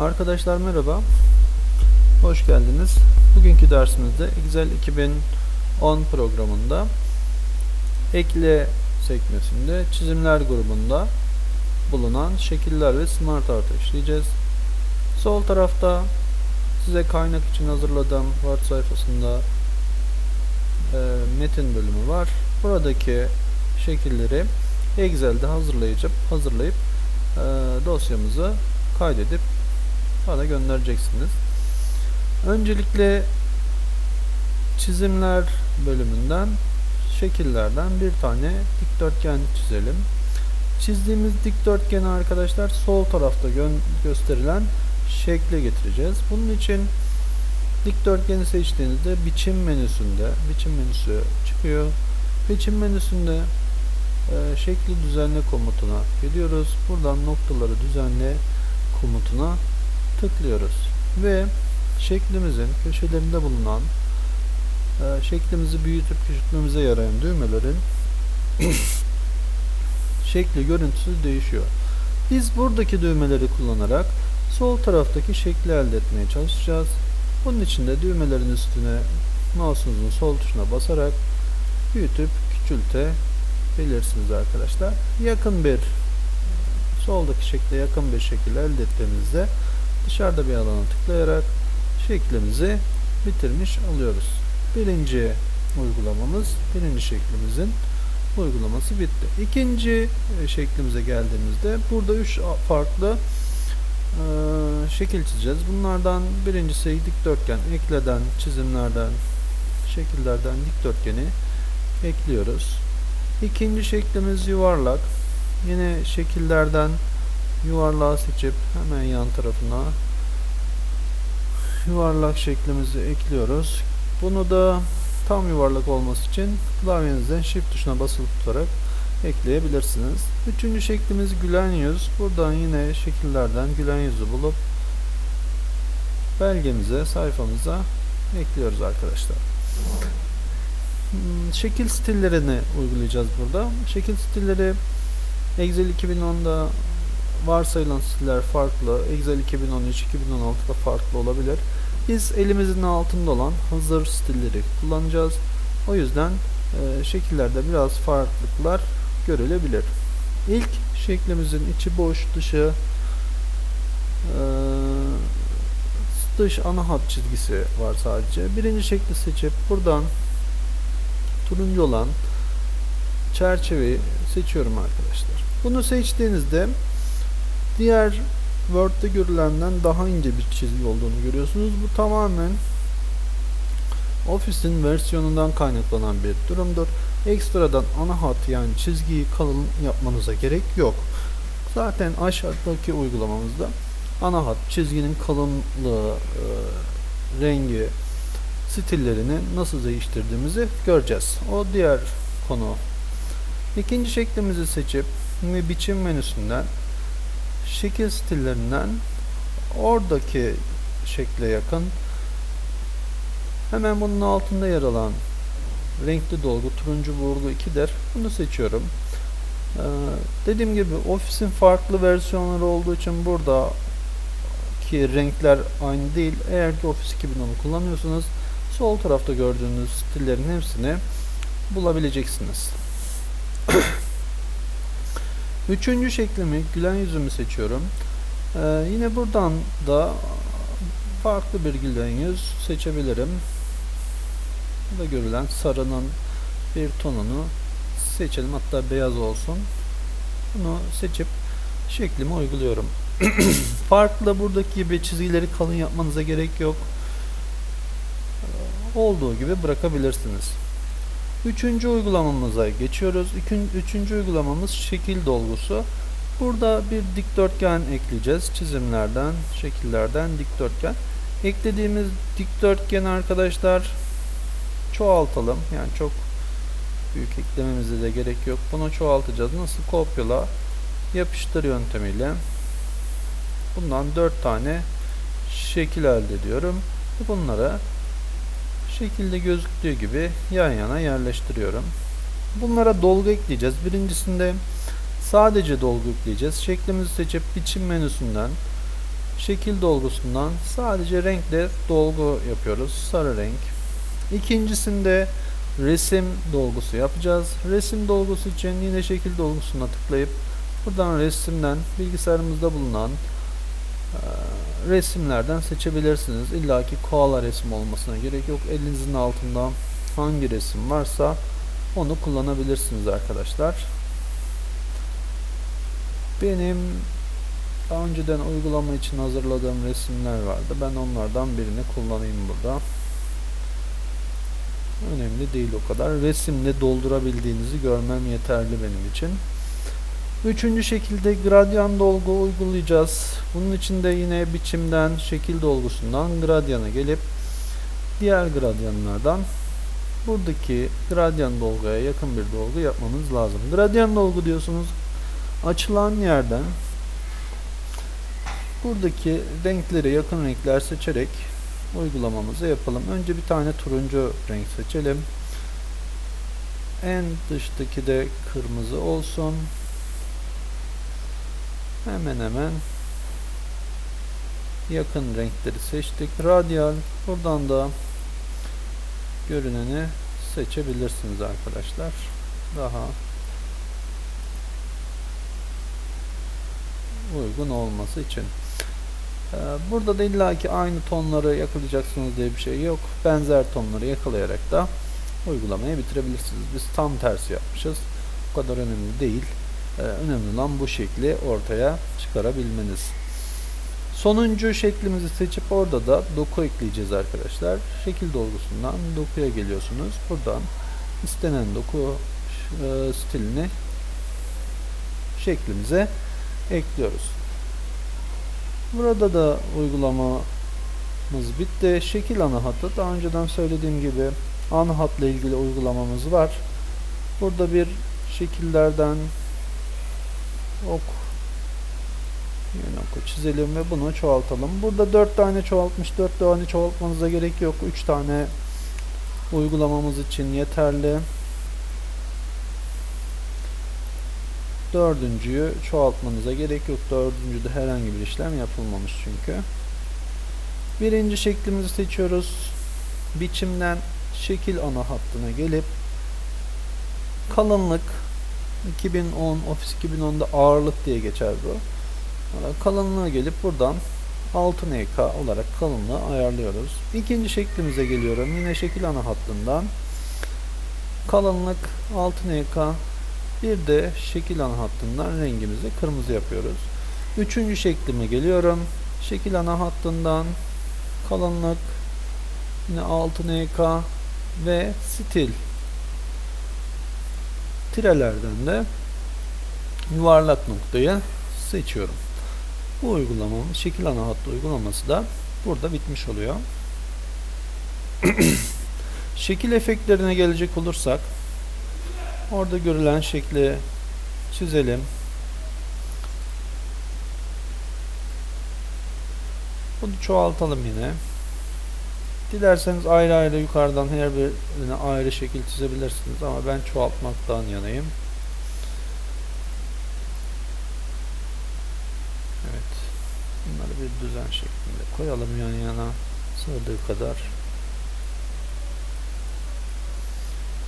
Arkadaşlar merhaba. Hoş geldiniz. Bugünkü dersimizde Excel 2010 programında ekle sekmesinde çizimler grubunda bulunan şekiller ve smart artı işleyeceğiz. Sol tarafta size kaynak için hazırladığım Word sayfasında e, metin bölümü var. Buradaki şekilleri Excel'de hazırlayıp hazırlayıp e, dosyamızı kaydedip bana göndereceksiniz. Öncelikle çizimler bölümünden şekillerden bir tane dikdörtgen çizelim. Çizdiğimiz dikdörtgeni arkadaşlar sol tarafta gö gösterilen şekle getireceğiz. Bunun için dikdörtgeni seçtiğinizde biçim menüsünde biçim menüsü çıkıyor. Biçim menüsünde e, şekli düzenle komutuna geliyoruz. Buradan noktaları düzenle komutuna tıklıyoruz ve şeklimizin köşelerinde bulunan e, şeklimizi büyütüp küçültmemize yarayan düğmelerin şekli görüntüsü değişiyor. Biz buradaki düğmeleri kullanarak sol taraftaki şekli elde etmeye çalışacağız. Bunun için de düğmelerin üstüne mouse'unuzun sol tuşuna basarak büyütüp küçültebilirsiniz arkadaşlar. Yakın bir soldaki şekle yakın bir şekil elde ettiğimizde dışarıda bir alana tıklayarak şeklimizi bitirmiş oluyoruz. Birinci uygulamamız, birinci şeklimizin uygulaması bitti. İkinci e, şeklimize geldiğimizde burada üç farklı e, şekil çizeceğiz. Bunlardan birincisi dikdörtgen, ekleden çizimlerden, şekillerden dikdörtgeni ekliyoruz. İkinci şeklimiz yuvarlak. Yine şekillerden yuvarlağı seçip hemen yan tarafına yuvarlak şeklimizi ekliyoruz. Bunu da tam yuvarlak olması için klavyenizden shift tuşuna basılı tutarak ekleyebilirsiniz. Üçüncü şeklimiz gülen yüz. Buradan yine şekillerden gülen yüzü bulup belgemize, sayfamıza ekliyoruz arkadaşlar. Hmm, Şekil stillerini uygulayacağız burada. Şekil stilleri Excel 2010'da varsayılan stiller farklı. Excel 2013, 2016'da farklı olabilir. Biz elimizin altında olan hazır stilleri kullanacağız. O yüzden e, şekillerde biraz farklılıklar görülebilir. İlk şeklimizin içi boş, dışı e, dış ana hat çizgisi var sadece. Birinci şekli seçip buradan turuncu olan çerçeveyi seçiyorum arkadaşlar. Bunu seçtiğinizde diğer Word'de görülenden daha ince bir çizgi olduğunu görüyorsunuz. Bu tamamen Office'in versiyonundan kaynaklanan bir durumdur. Ekstradan ana hat yani çizgiyi kalın yapmanıza gerek yok. Zaten aşağıdaki uygulamamızda ana hat çizginin kalınlığı, e, rengi, stillerini nasıl değiştirdiğimizi göreceğiz. O diğer konu. İkinci şeklimizi seçip biçim menüsünden şekil stillerinden oradaki şekle yakın hemen bunun altında yer alan renkli dolgu turuncu vurgu 2'dir. Bunu seçiyorum. Ee, dediğim gibi ofisin farklı versiyonları olduğu için burada ki renkler aynı değil. Eğer ki Office 2010'u kullanıyorsanız sol tarafta gördüğünüz stillerin hepsini bulabileceksiniz. Üçüncü şeklimi gülen yüzümü seçiyorum. Ee, yine buradan da farklı bir gülen yüz seçebilirim. Burada görülen sarının bir tonunu seçelim. Hatta beyaz olsun. Bunu seçip şeklimi uyguluyorum. farklı buradaki gibi çizgileri kalın yapmanıza gerek yok. Ee, olduğu gibi bırakabilirsiniz. Üçüncü uygulamamıza geçiyoruz. Üçüncü uygulamamız şekil dolgusu. Burada bir dikdörtgen ekleyeceğiz. Çizimlerden, şekillerden dikdörtgen. Eklediğimiz dikdörtgen arkadaşlar çoğaltalım. Yani çok büyük eklememize de gerek yok. Bunu çoğaltacağız. Nasıl? Kopyala, yapıştır yöntemiyle. Bundan 4 tane şekil elde ediyorum. Bunlara şekilde gözüktüğü gibi yan yana yerleştiriyorum. Bunlara dolgu ekleyeceğiz. Birincisinde sadece dolgu ekleyeceğiz. Şeklimizi seçip biçim menüsünden şekil dolgusundan sadece renkle dolgu yapıyoruz. Sarı renk. İkincisinde resim dolgusu yapacağız. Resim dolgusu için yine şekil dolgusuna tıklayıp buradan resimden bilgisayarımızda bulunan resimlerden seçebilirsiniz. İlla ki koala resim olmasına gerek yok. Elinizin altında hangi resim varsa onu kullanabilirsiniz arkadaşlar. Benim daha önceden uygulama için hazırladığım resimler vardı. Ben onlardan birini kullanayım burada. Önemli değil o kadar. Resimle doldurabildiğinizi görmem yeterli benim için. Üçüncü şekilde gradyan dolgu uygulayacağız. Bunun için de yine biçimden, şekil dolgusundan gradyana gelip diğer gradyanlardan buradaki gradyan dolguya yakın bir dolgu yapmamız lazım. Gradyan dolgu diyorsunuz. Açılan yerden buradaki renkleri yakın renkler seçerek uygulamamızı yapalım. Önce bir tane turuncu renk seçelim. En dıştaki de kırmızı olsun. Hemen hemen yakın renkleri seçtik. Radyal buradan da görüneni seçebilirsiniz arkadaşlar. Daha uygun olması için. Ee, Burada da illaki aynı tonları yakalayacaksınız diye bir şey yok. Benzer tonları yakalayarak da uygulamayı bitirebilirsiniz. Biz tam tersi yapmışız. Bu kadar önemli değil. Ee, Önemli olan bu şekli ortaya çıkarabilmeniz. Sonuncu şeklimizi seçip orada da doku ekleyeceğiz arkadaşlar. Şekil dolgusundan dokuya geliyorsunuz. Buradan istenen doku e, stilini şeklimize ekliyoruz. Burada da uygulamamız bitti. Şekil ana hattı. Daha önceden söylediğim gibi ana hatla ilgili uygulamamız var. Burada bir şekillerden ok yani oku çizelim ve bunu çoğaltalım. Burada 4 tane çoğaltmış, 4 tane çoğaltmanıza gerek yok. 3 tane uygulamamız için yeterli. Dördüncüyü çoğaltmanıza gerek yok. Dördüncüde herhangi bir işlem yapılmamış çünkü. Birinci şeklimizi seçiyoruz. Biçimden şekil ana hattına gelip kalınlık 2010 Office 2010'da ağırlık diye geçer bu. Sonra Kalınlığa gelip buradan 6NK olarak kalınlığı ayarlıyoruz. İkinci şeklimize geliyorum. Yine şekil ana hattından kalınlık 6NK bir de şekil ana hattından rengimizi kırmızı yapıyoruz. Üçüncü şeklime geliyorum. Şekil ana hattından kalınlık yine 6NK ve stil tirelerden de yuvarlak noktayı seçiyorum. Bu uygulamamız şekil ana hattı uygulaması da burada bitmiş oluyor. şekil efektlerine gelecek olursak orada görülen şekli çizelim. Bunu çoğaltalım yine. Dilerseniz ayrı ayrı yukarıdan her birine ayrı şekil çizebilirsiniz ama ben çoğaltmaktan yanayım. Evet. Bunları bir düzen şeklinde koyalım yan yana sığdığı kadar.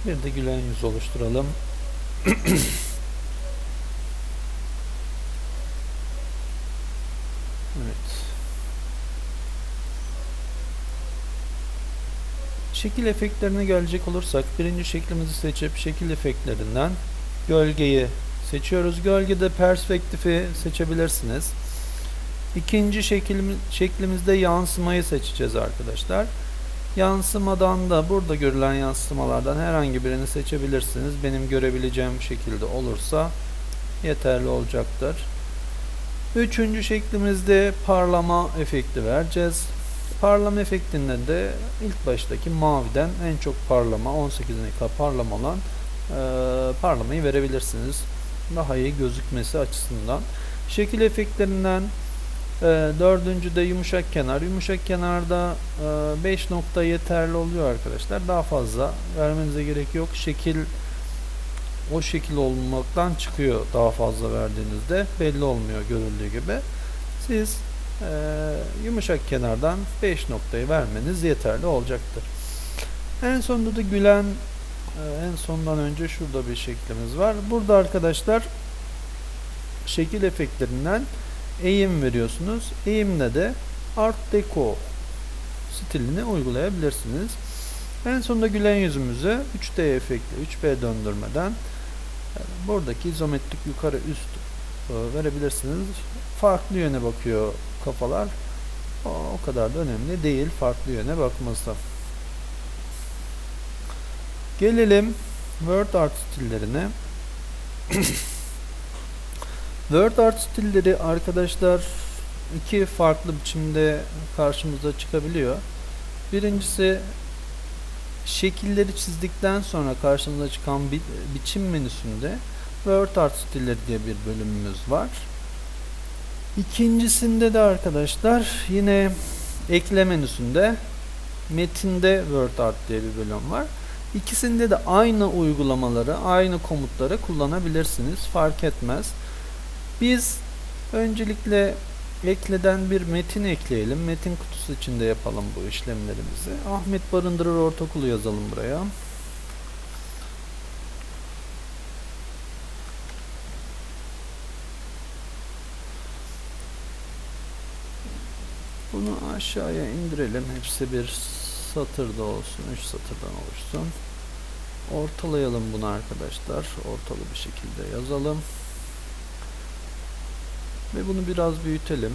Bir de gülen yüz oluşturalım. evet. Şekil efektlerine gelecek olursak birinci şeklimizi seçip şekil efektlerinden gölgeyi seçiyoruz. Gölgede perspektifi seçebilirsiniz. İkinci şeklim, şeklimizde yansımayı seçeceğiz arkadaşlar. Yansımadan da burada görülen yansımalardan herhangi birini seçebilirsiniz. Benim görebileceğim şekilde olursa yeterli olacaktır. Üçüncü şeklimizde parlama efekti vereceğiz. Parlama efektinden de ilk baştaki maviden en çok parlama 18 nika parlama olan e, parlamayı verebilirsiniz. Daha iyi gözükmesi açısından. Şekil efektlerinden e, dördüncü de yumuşak kenar. Yumuşak kenarda 5 e, nokta yeterli oluyor arkadaşlar. Daha fazla vermenize gerek yok. Şekil o şekil olmaktan çıkıyor daha fazla verdiğinizde. Belli olmuyor görüldüğü gibi. Siz e, yumuşak kenardan 5 noktayı vermeniz yeterli olacaktır. En sonunda da gülen e, en sondan önce şurada bir şeklimiz var. Burada arkadaşlar şekil efektlerinden eğim veriyorsunuz. Eğimle de Art Deco stilini uygulayabilirsiniz. En sonunda gülen yüzümüzü 3D efektli 3B döndürmeden e, buradaki izometrik yukarı üst e, verebilirsiniz. Farklı yöne bakıyor kafalar. O, kadar da önemli değil farklı yöne bakması. Gelelim Word Art stillerine. Word Art stilleri arkadaşlar iki farklı biçimde karşımıza çıkabiliyor. Birincisi şekilleri çizdikten sonra karşımıza çıkan bi biçim menüsünde Word Art stilleri diye bir bölümümüz var. İkincisinde de arkadaşlar yine ekle menüsünde metinde Word Art diye bir bölüm var. İkisinde de aynı uygulamaları, aynı komutları kullanabilirsiniz. Fark etmez. Biz öncelikle ekleden bir metin ekleyelim. Metin kutusu içinde yapalım bu işlemlerimizi. Ahmet Barındırır Ortaokulu yazalım buraya. Bunu aşağıya indirelim. Hepsi bir satırda olsun. 3 satırdan oluşsun. Ortalayalım bunu arkadaşlar. Ortalı bir şekilde yazalım. Ve bunu biraz büyütelim.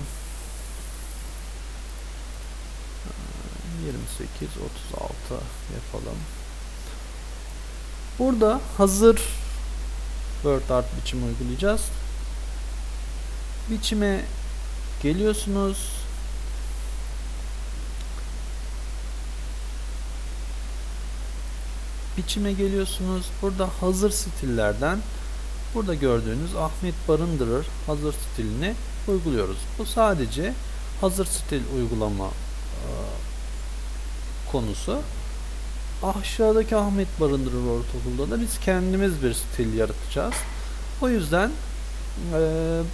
28, 36 yapalım. Burada hazır Word Art biçimi uygulayacağız. Biçime geliyorsunuz. Biçime geliyorsunuz. Burada hazır stillerden Burada gördüğünüz Ahmet Barındırır hazır stilini uyguluyoruz. Bu sadece hazır stil uygulama e, konusu. Aşağıdaki Ahmet Barındırır Ortaokul'da da biz kendimiz bir stil yaratacağız. O yüzden e,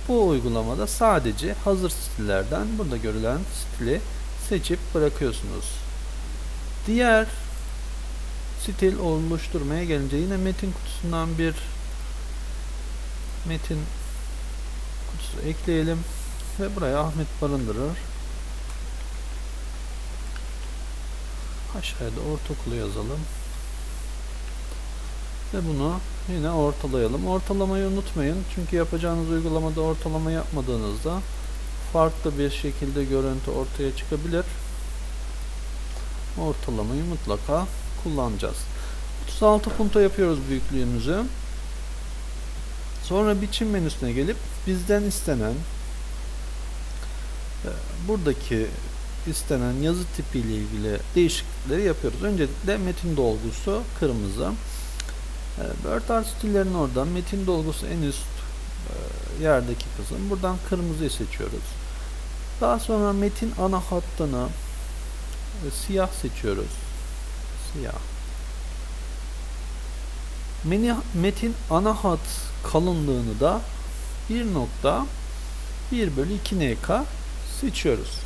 bu uygulamada sadece hazır stillerden burada görülen stili seçip bırakıyorsunuz. Diğer stil oluşturmaya gelince yine metin kutusundan bir metin kutusu ekleyelim ve buraya Ahmet barındırır. Aşağıda ortaokulu yazalım. Ve bunu yine ortalayalım. Ortalamayı unutmayın. Çünkü yapacağınız uygulamada ortalama yapmadığınızda farklı bir şekilde görüntü ortaya çıkabilir. Ortalamayı mutlaka kullanacağız. 36 punto yapıyoruz büyüklüğümüzü. Sonra biçim menüsüne gelip bizden istenen e, buradaki istenen yazı tipi ile ilgili değişiklikleri yapıyoruz. Öncelikle metin dolgusu kırmızı. E, Word Art stillerin oradan metin dolgusu en üst e, yerdeki kısım. Buradan kırmızıyı seçiyoruz. Daha sonra metin ana hattını siyah seçiyoruz. Siyah. Metin ana hat kalınlığını da 1.1 bölü 2 NK seçiyoruz.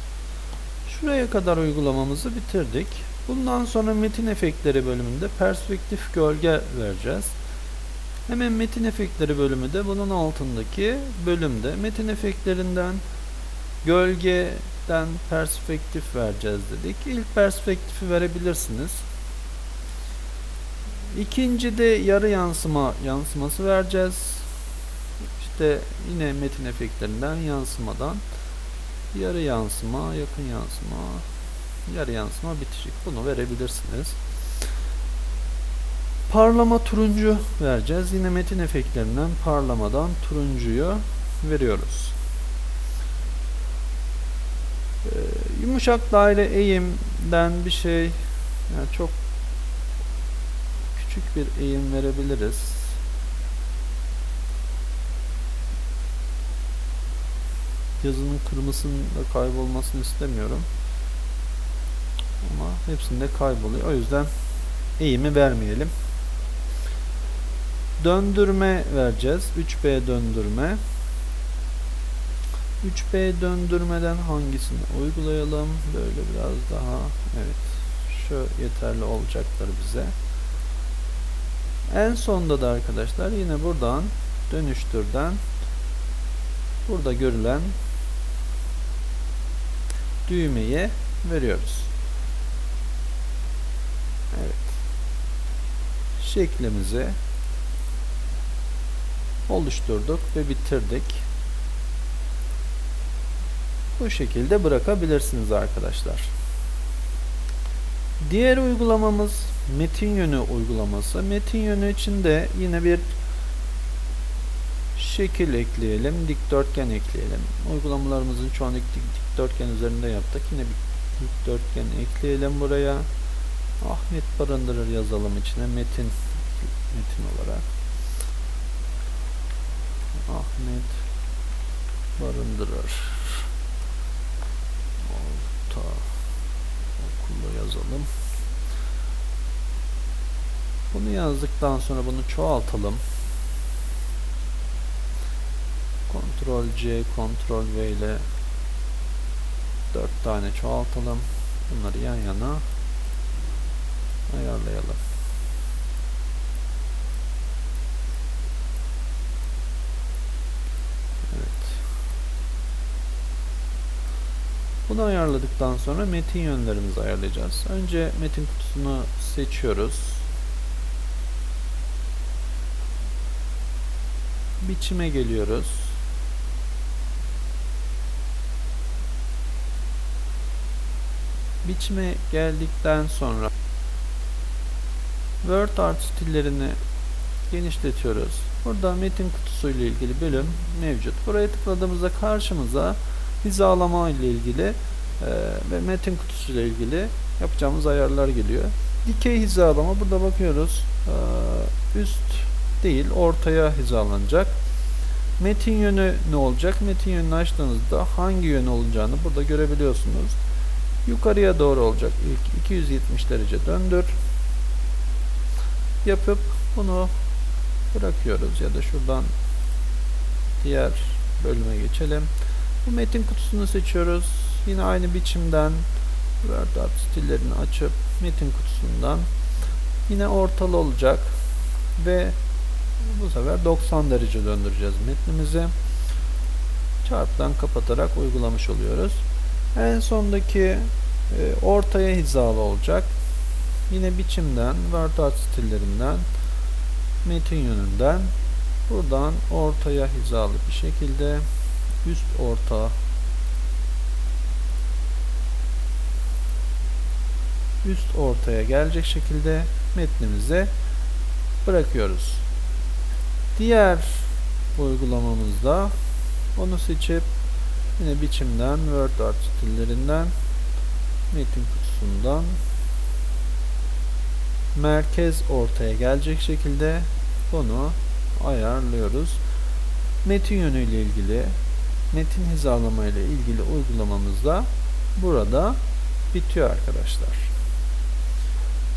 Şuraya kadar uygulamamızı bitirdik. Bundan sonra metin efektleri bölümünde perspektif gölge vereceğiz. Hemen metin efektleri bölümü de bunun altındaki bölümde metin efektlerinden gölgeden perspektif vereceğiz dedik. İlk perspektifi verebilirsiniz. İkinci de yarı yansıma yansıması vereceğiz. İşte yine metin efektlerinden yansımadan yarı yansıma, yakın yansıma, yarı yansıma bitişik. Bunu verebilirsiniz. Parlama turuncu vereceğiz. Yine metin efektlerinden parlamadan turuncuyu veriyoruz. Ee, yumuşak daire eğimden bir şey yani çok küçük bir eğim verebiliriz. Yazının kırmızının da kaybolmasını istemiyorum. Ama hepsinde kayboluyor. O yüzden eğimi vermeyelim. Döndürme vereceğiz. 3B döndürme. 3B döndürmeden hangisini uygulayalım? Böyle biraz daha evet şu yeterli olacaktır bize. En sonda da arkadaşlar yine buradan dönüştürden burada görülen düğmeye veriyoruz. Evet. Şeklimizi oluşturduk ve bitirdik. Bu şekilde bırakabilirsiniz arkadaşlar. Diğer uygulamamız metin yönü uygulaması. Metin yönü için de yine bir şekil ekleyelim, dikdörtgen ekleyelim. Uygulamalarımızın çoğunu dik, dikdörtgen üzerinde yaptık. Yine bir dikdörtgen ekleyelim buraya. Ahmet barındırır yazalım içine metin metin olarak. Ahmet barındırır. Orta okulu yazalım. Bunu yazdıktan sonra bunu çoğaltalım. Ctrl C, Ctrl V ile 4 tane çoğaltalım. Bunları yan yana ayarlayalım. Bunu ayarladıktan sonra metin yönlerimizi ayarlayacağız. Önce metin kutusunu seçiyoruz. Biçime geliyoruz. Biçime geldikten sonra Word art stillerini genişletiyoruz. Burada metin kutusu ile ilgili bölüm mevcut. Buraya tıkladığımızda karşımıza hizalama ile ilgili e, ve metin kutusu ile ilgili yapacağımız ayarlar geliyor. Dikey hizalama burada bakıyoruz. E, üst değil ortaya hizalanacak. Metin yönü ne olacak? Metin yönünü açtığınızda hangi yön olacağını burada görebiliyorsunuz. Yukarıya doğru olacak. İlk 270 derece döndür. Yapıp bunu bırakıyoruz ya da şuradan diğer bölüme geçelim. Bu metin kutusunu seçiyoruz. Yine aynı biçimden Word art stillerini açıp metin kutusundan yine ortalı olacak ve bu sefer 90 derece döndüreceğiz metnimizi. Çarptan kapatarak uygulamış oluyoruz. En sondaki e, ortaya hizalı olacak. Yine biçimden, Word art stillerinden, metin yönünden buradan ortaya hizalı bir şekilde üst orta üst ortaya gelecek şekilde metnimize bırakıyoruz. Diğer uygulamamızda onu seçip yine biçimden Word art stillerinden metin kutusundan merkez ortaya gelecek şekilde bunu ayarlıyoruz. Metin yönü ile ilgili metin hizalama ile ilgili uygulamamız da burada bitiyor arkadaşlar.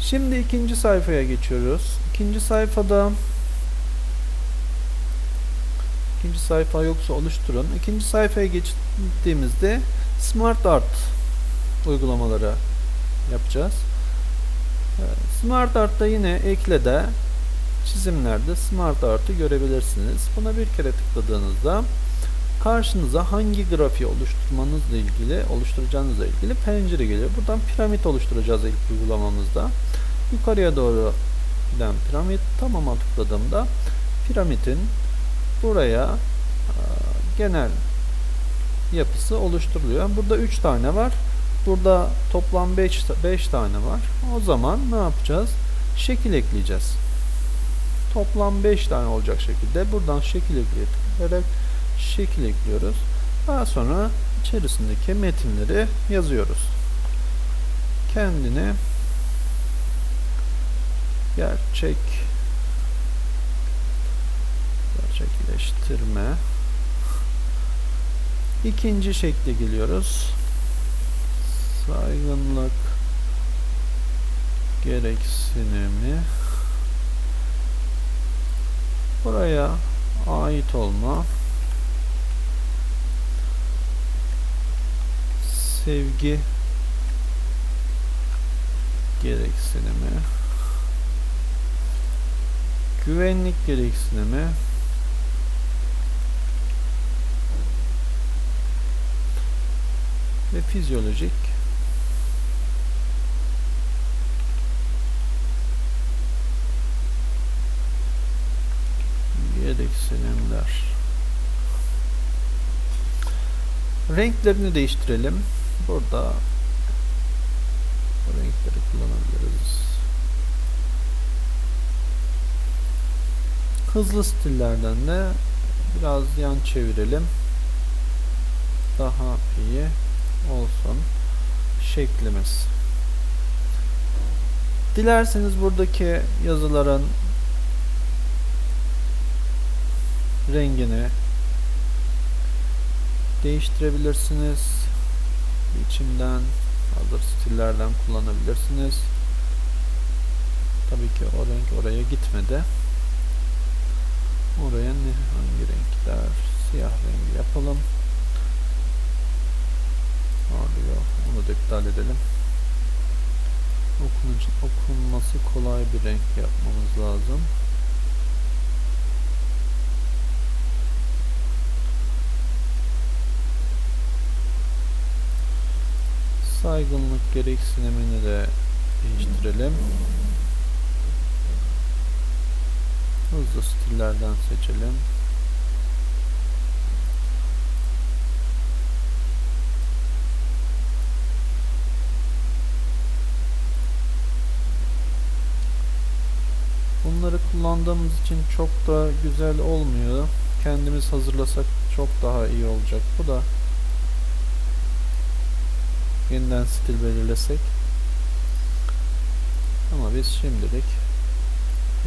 Şimdi ikinci sayfaya geçiyoruz. İkinci sayfada ikinci sayfa yoksa oluşturun. İkinci sayfaya geçtiğimizde Smart Art uygulamaları yapacağız. Smart Art'ta yine eklede çizimlerde Smart Art'ı görebilirsiniz. Buna bir kere tıkladığınızda karşınıza hangi grafiği oluşturmanızla ilgili, oluşturacağınızla ilgili pencere geliyor. Buradan piramit oluşturacağız ilk uygulamamızda. Yukarıya doğru giden piramit tamama tıkladığımda piramidin buraya e, genel yapısı oluşturuluyor. Burada 3 tane var. Burada toplam 5 5 tane var. O zaman ne yapacağız? Şekil ekleyeceğiz. Toplam 5 tane olacak şekilde buradan şekil ekleyerek şekil ekliyoruz. Daha sonra içerisindeki metinleri yazıyoruz. Kendini gerçek gerçekleştirme ikinci şekle geliyoruz. Saygınlık gereksinimi buraya ait olma sevgi gereksinimi güvenlik gereksinimi ve fizyolojik gereksinimler. Renklerini değiştirelim burada bu renkleri kullanabiliriz hızlı stillerden de biraz yan çevirelim daha iyi olsun şeklimiz. Dilerseniz buradaki yazıların rengini değiştirebilirsiniz. İçinden hazır stillerden kullanabilirsiniz. Tabii ki o renk oraya gitmedi. Oraya ne hangi renkler? Siyah rengi yapalım. Ağrıyor. Onu da iptal edelim. Okunucu, okunması kolay bir renk yapmamız lazım. Saygınlık gereksinimini de değiştirelim. Hızlı stillerden seçelim. Bunları kullandığımız için çok da güzel olmuyor. Kendimiz hazırlasak çok daha iyi olacak. Bu da yeniden stil belirlesek. Ama biz şimdilik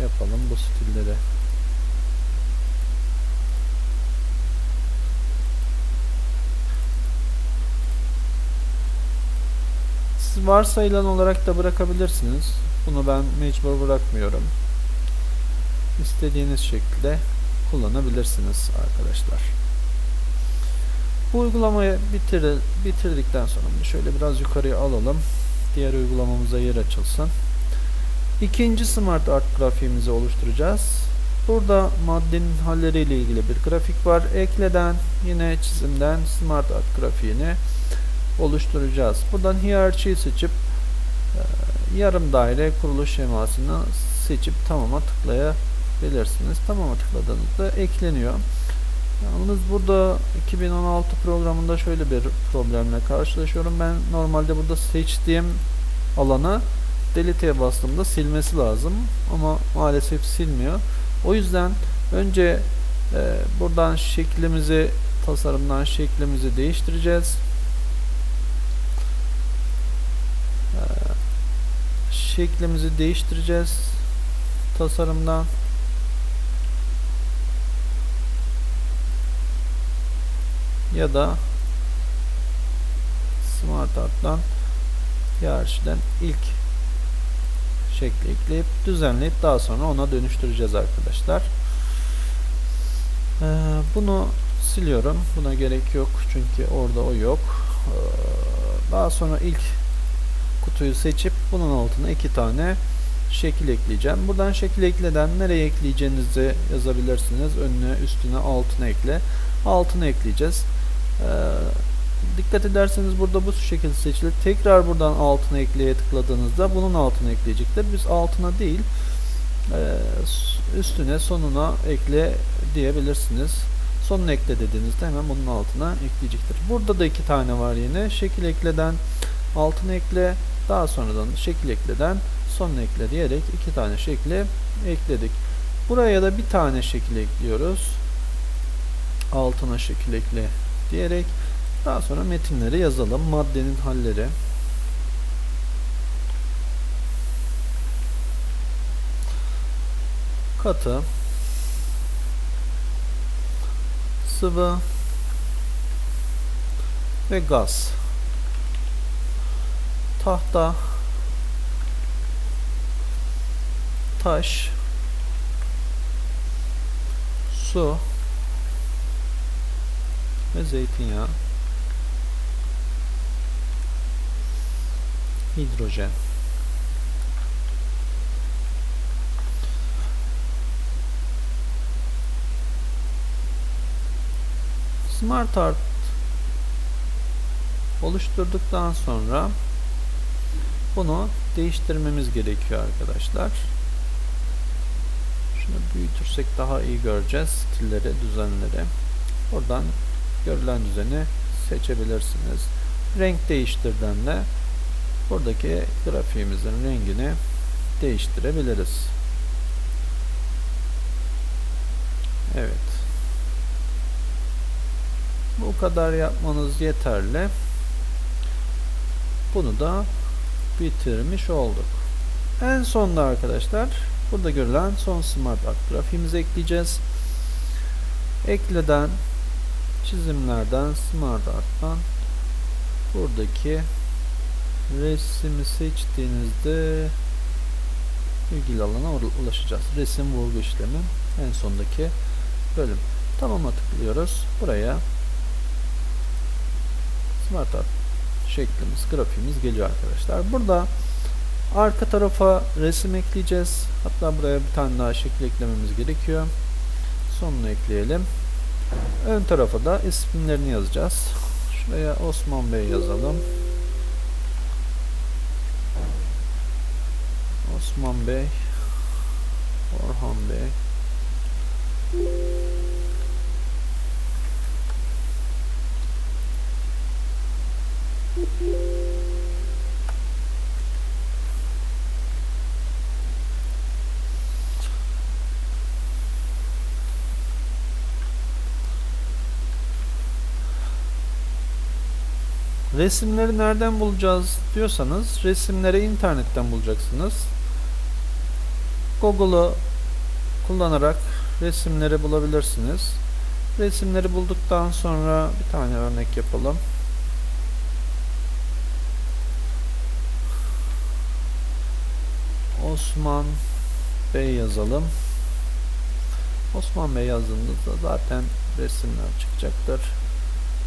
yapalım bu stilleri. Siz varsayılan olarak da bırakabilirsiniz. Bunu ben mecbur bırakmıyorum. İstediğiniz şekilde kullanabilirsiniz arkadaşlar. Bu uygulamayı bitir, bitirdikten sonra şöyle biraz yukarıya alalım. Diğer uygulamamıza yer açılsın. İkinci Smart Art grafiğimizi oluşturacağız. Burada maddenin halleriyle ilgili bir grafik var. Ekleden yine çizimden Smart Art grafiğini oluşturacağız. Buradan hiyerarşiyi seçip e, yarım daire kuruluş şemasını seçip tamama tıklayabilirsiniz. Tamama tıkladığınızda ekleniyor. Yalnız burada 2016 programında şöyle bir problemle karşılaşıyorum. Ben normalde burada seçtiğim alanı delete'ye bastığımda silmesi lazım ama maalesef silmiyor. O yüzden önce e, buradan şeklimizi tasarımdan şeklimizi değiştireceğiz. E, şeklimizi değiştireceğiz tasarımdan. Ya da Smart Art'tan hiyerarşiden ilk şekli ekleyip düzenleyip daha sonra ona dönüştüreceğiz arkadaşlar. Ee, bunu siliyorum. Buna gerek yok. Çünkü orada o yok. Ee, daha sonra ilk kutuyu seçip bunun altına iki tane şekil ekleyeceğim. Buradan şekil ekleden nereye ekleyeceğinizi yazabilirsiniz. Önüne, üstüne, altına ekle. Altına ekleyeceğiz. Ee, dikkat ederseniz burada bu şekilde seçilir. Tekrar buradan altına ekleye tıkladığınızda bunun altına ekleyecektir. Biz altına değil e, üstüne sonuna ekle diyebilirsiniz. Sonuna ekle dediğinizde hemen bunun altına ekleyecektir. Burada da iki tane var yine. Şekil ekleden altına ekle daha sonradan şekil ekleden sonuna ekle diyerek iki tane şekli ekledik. Buraya da bir tane şekil ekliyoruz. Altına şekil ekle diyerek daha sonra metinleri yazalım. Maddenin halleri. Katı. Sıvı. Ve gaz. Tahta. Taş. Su. Ve zeytinyağı. hidrojen. Smart Art oluşturduktan sonra bunu değiştirmemiz gerekiyor arkadaşlar. Şunu büyütürsek daha iyi göreceğiz stilleri, düzenleri. Buradan görülen düzeni seçebilirsiniz. Renk değiştirden de buradaki grafiğimizin rengini değiştirebiliriz. Evet. Bu kadar yapmanız yeterli. Bunu da bitirmiş olduk. En sonda arkadaşlar burada görülen son Smart Art grafiğimizi ekleyeceğiz. Ekleden çizimlerden Smart Art'tan buradaki resmi seçtiğinizde ilgili alana ulaşacağız. Resim vurgu işlemi en sondaki bölüm. Tamam'a tıklıyoruz. Buraya Smart Art şeklimiz, grafiğimiz geliyor arkadaşlar. Burada arka tarafa resim ekleyeceğiz. Hatta buraya bir tane daha şekil eklememiz gerekiyor. Sonunu ekleyelim. Ön tarafa da isimlerini yazacağız. Şuraya Osman Bey yazalım. Osman Bey Orhan Bey Resimleri nereden bulacağız diyorsanız resimleri internetten bulacaksınız. Google'u kullanarak resimleri bulabilirsiniz. Resimleri bulduktan sonra bir tane örnek yapalım. Osman Bey yazalım. Osman Bey yazdığınızda zaten resimler çıkacaktır.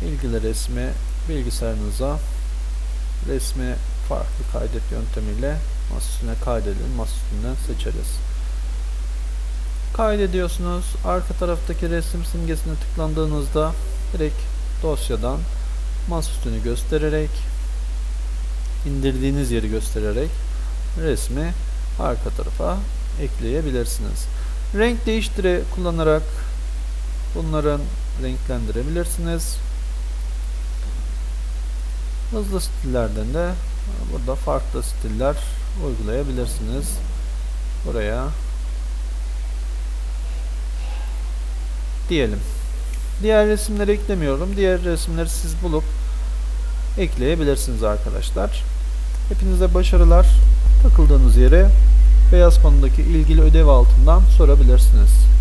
İlgili resmi bilgisayarınıza resmi farklı kaydet yöntemiyle masa üstüne kaydedin. Masa üstünden seçeriz. Kaydediyorsunuz. Arka taraftaki resim simgesine tıklandığınızda direkt dosyadan masa üstünü göstererek indirdiğiniz yeri göstererek resmi arka tarafa ekleyebilirsiniz. Renk değiştire kullanarak bunların renklendirebilirsiniz. Hızlı stillerden de burada farklı stiller uygulayabilirsiniz. Buraya diyelim. Diğer resimleri eklemiyorum. Diğer resimleri siz bulup ekleyebilirsiniz arkadaşlar. Hepinize başarılar. Takıldığınız yere beyaz panodaki ilgili ödev altından sorabilirsiniz.